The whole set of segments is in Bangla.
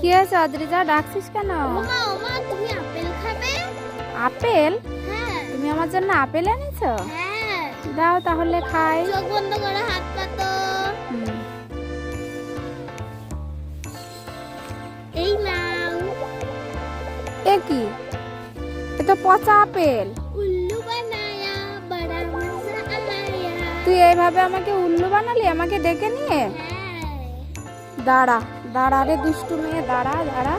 কি হয়েছে ডাকছিস কেন? আপেল খাবে? হ্যাঁ। তুমি আমার জন্য আপেল এনেছো? হ্যাঁ। দাও তাহলে খাই। বন্ধ করে হাত পাতো এ কি এ তো পচা আপেল। উল্লু বানায়া বড়া মজা আয়া তুই এইভাবে আমাকে উল্লু বানালি? আমাকে ডেকে নিয়ে? হ্যাঁ। দাঁড়া দাঁড়া রে দুষ্টু মেয়ে দাঁড়া দাঁড়া।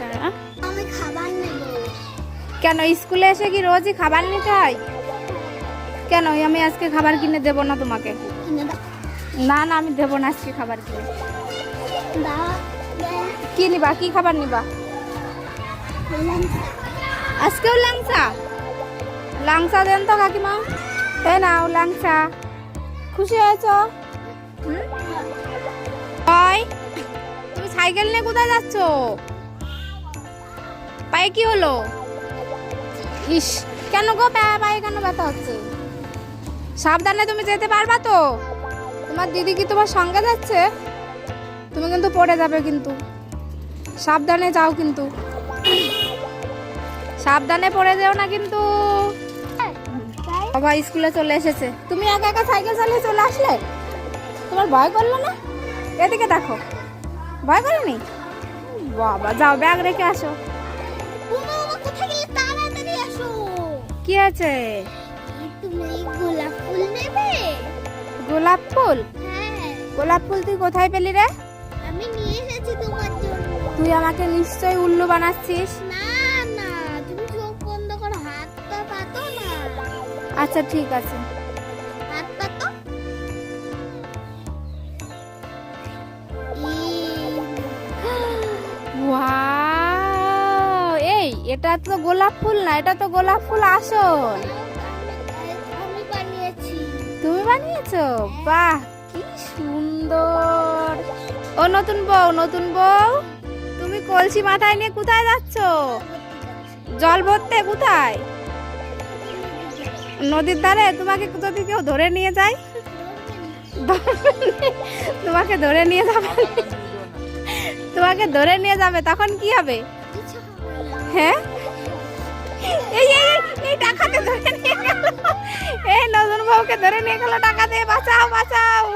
দাঁড়া। আমি খাবার নেব। কেন স্কুলে এসে কি রোজই খাবার নিতে হয়? কেন আমি আজকে খাবার কিনে দেবো না তোমাকে? না না আমি দেবো না আজকে খাবার কিনে। কি নিবা? কি খাবার নিবা? আজকেও লাংসা লাংসা দেন তো কাকিমা। এ নাও লাংসা খুশি হয়েছ? তুমি সাইকেল নিয়ে কোথায় যাচ্ছ? পায়ে কি হলো? ইস, কেন গো পায়ে কেন ব্যথা হচ্ছে? সাবধানে তুমি যেতে পারবা তো। তোমার দিদি কি তোমার সঙ্গে যাচ্ছে? তুমি কিন্তু পড়ে যাবে কিন্তু। সাবধানে যাও কিন্তু। সাবধানে পড়ে যেও না কিন্তু। বাবা স্কুলে চলে এসেছে। তুমি একা একা সাইকেল চালিয়ে চলে আসলে? তোমার ভয় করল না? এদিকে দেখো। ভয় করেনি? বাবা যাও ব্যাগ রেখে আসো। কি আছে? গোলাপ ফুল নেবে? গোলাপ ফুল? হ্যাঁ। গোলাপ ফুল তুই কোথায় পেলি রে? আমি নিয়ে এসেছি তোমার জন্য। তুই আমাকে নিশ্চয়ই উল্লু বানাচ্ছিস? না না তুমি চোখ বন্ধ করো হাতটা পাতো না। আচ্ছা ঠিক আছে। হাত পাতো? এই। ওয়াও এই এটা তো গোলাপ ফুল না এটা তো গোলাপ ফুল আসল। আমি বানিয়েছি। তুমি বানিয়েছো? বাহ কি সুন্দর। ও নতুন বউ নতুন বউ? কলসি মাথায় নিয়ে কোথায় যাচ্ছ? জল ভরতে কোথায়? নদীর ধারে তোমাকে যদি কেউ ধরে নিয়ে যায় তোমাকে ধরে নিয়ে যাবে। তোমাকে ধরে নিয়ে যাবে, তখন কি হবে? হ্যাঁ? এই এই ধরে নিয়ে এই ধরে নিয়ে গেল টাকা দিয়ে বাঁচাও বাঁচাও।